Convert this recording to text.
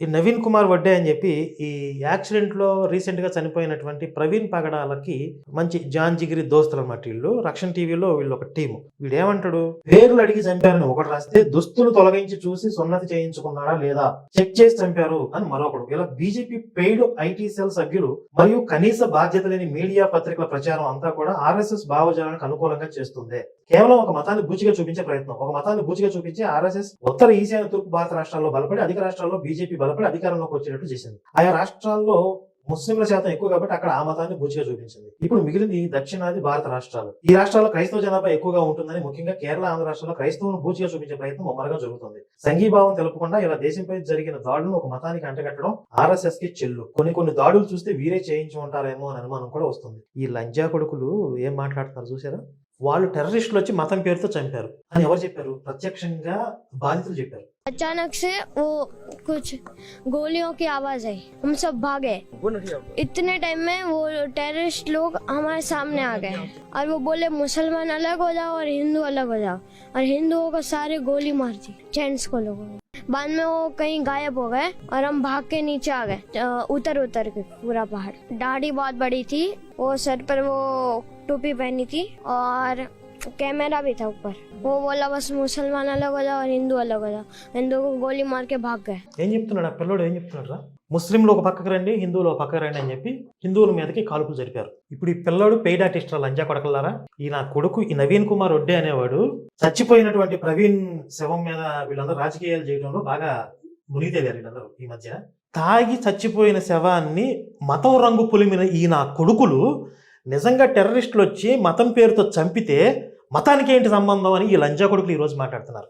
ఈ నవీన్ కుమార్ వడ్డే అని చెప్పి ఈ యాక్సిడెంట్లో రీసెంట్గా చనిపోయినటువంటి ప్రవీణ్ పగడాలకి మంచి జాన్ జిగిరి దోస్తులు అన్నమాట వీళ్ళు. రక్షణ టీవీలో వీళ్ళు ఒక టీము. వీడు ఏమంటాడు పేర్లు అడిగి చంపారని ఒకటి రాస్తే దుస్తులు తొలగించి చూసి సున్నతి చేయించుకున్నాడా లేదా? చెక్ చేసి చంపారు అని మరొకడు. ఇలా బీజేపీ పెయిడ్ ఐటీ సెల్ సభ్యులు మరియు కనీస బాధ్యత లేని మీడియా పత్రికల ప్రచారం అంతా కూడా ఆర్ఎస్ఎస్ భావజాలానికి అనుకూలంగా చేస్తుంది. కేవలం ఒక మతాన్ని బూచిగా చూపించే ప్రయత్నం. ఒక మతాన్ని బూచిగా చూపించి ఆర్ఎస్ఎస్ ఉత్తర ఈశాన్య తూర్పు భారత రాష్ట్రాల్లో బలపడి అధిక రాష్ట్రాల్లో బీజేపీ బలపడి అధికారంలోకి వచ్చేటట్టు చేసింది. ఆయా రాష్ట్రాల్లో ముస్లింల శాతం ఎక్కువ కాబట్టి అక్కడ ఆ మతాన్ని బూచిగా చూపించింది. ఇప్పుడు మిగిలింది దక్షిణాది భారత రాష్ట్రాలు. ఈ రాష్ట్రాల్లో క్రైస్తవ జనాభా ఎక్కువగా ఉంటుందని ముఖ్యంగా కేరళ ఆంధ్ర రాష్ట్రాల్లో క్రైస్తవులను బూచిగా చూపించే ప్రయత్నం ముమ్మరగా జరుగుతుంది. సంఘీభావం తెలుపకుండా ఇలా దేశంపై జరిగిన దాడులను ఒక మతానికి అంటగట్టడం ఆర్ఎస్ఎస్కి చెల్లు. కొన్ని కొన్ని దాడులు చూస్తే వీరే చేయించి ఉంటారేమో అని అనుమానం కూడా వస్తుంది. ఈ లంజా కొడుకులు ఏం మాట్లాడుతున్నారు చూసారా వాళ్ళు టెర్రరిస్టులు వచ్చి మతం పేరుతో చంపారు అని ఎవరు చెప్పారు? ప్రత్యక్షంగా బాధితులు చెప్పారు. अचानक से वो कुछ गोलियों की आवाज़ आई। हम सब भागे। इतने टाइम में वो टेररिस्ट लोग हमारे सामने आ गए। और वो बोले मुसलमान अलग हो जाओ और हिंदू अलग हो जाओ। और हिंदुओं को सारे गोली मार दी जेंट्स को लोगों ने। बाद में वो कहीं गायब हो गए और हम भाग के नीचे आ गए उतर उतर के पूरा पहाड़। दाढ़ी बहुत बड़ी थी वो सर पर वो टोपी पहनी थी और कैमरा भी था ऊपर वो बोला बस मुसलमान अलग हो जाओ और हिंदू अलग हो जाओ हिंदू को गोली मार के भाग गए ఏం చెప్తున్నాడు ఆ పిల్లోడు ఏం చెప్తున్నాడు రా ముస్లింలు ఒక పక్కకు రండి హిందువులు ఒక పక్కకు రండి అని చెప్పి హిందువుల మీదకి కాల్పులు జరిపారు ఇప్పుడు ఈ పిల్లోడు పెయిడ్ ఆర్టిస్ట్ లంజా కొడకలారా ఈ నా కొడుకు ఈ నవీన్ కుమార్ ఒడ్డే అనేవాడు చచ్చిపోయినటువంటి ప్రవీణ్ శవం మీద వీళ్ళందరూ రాజకీయాలు చేయడంలో బాగా మునిగి తేలారు వీళ్ళందరూ ఈ మధ్య తాగి చచ్చిపోయిన శవాన్ని మతం రంగు పులిమిన ఈ నా కొడుకులు నిజంగా టెర్రరిస్టులు వచ్చి మతం పేరుతో చంపితే మతానికి ఏంటి సంబంధం అని ఈ లంజా కొడుకులు ఈ రోజు మాట్లాడుతున్నారు.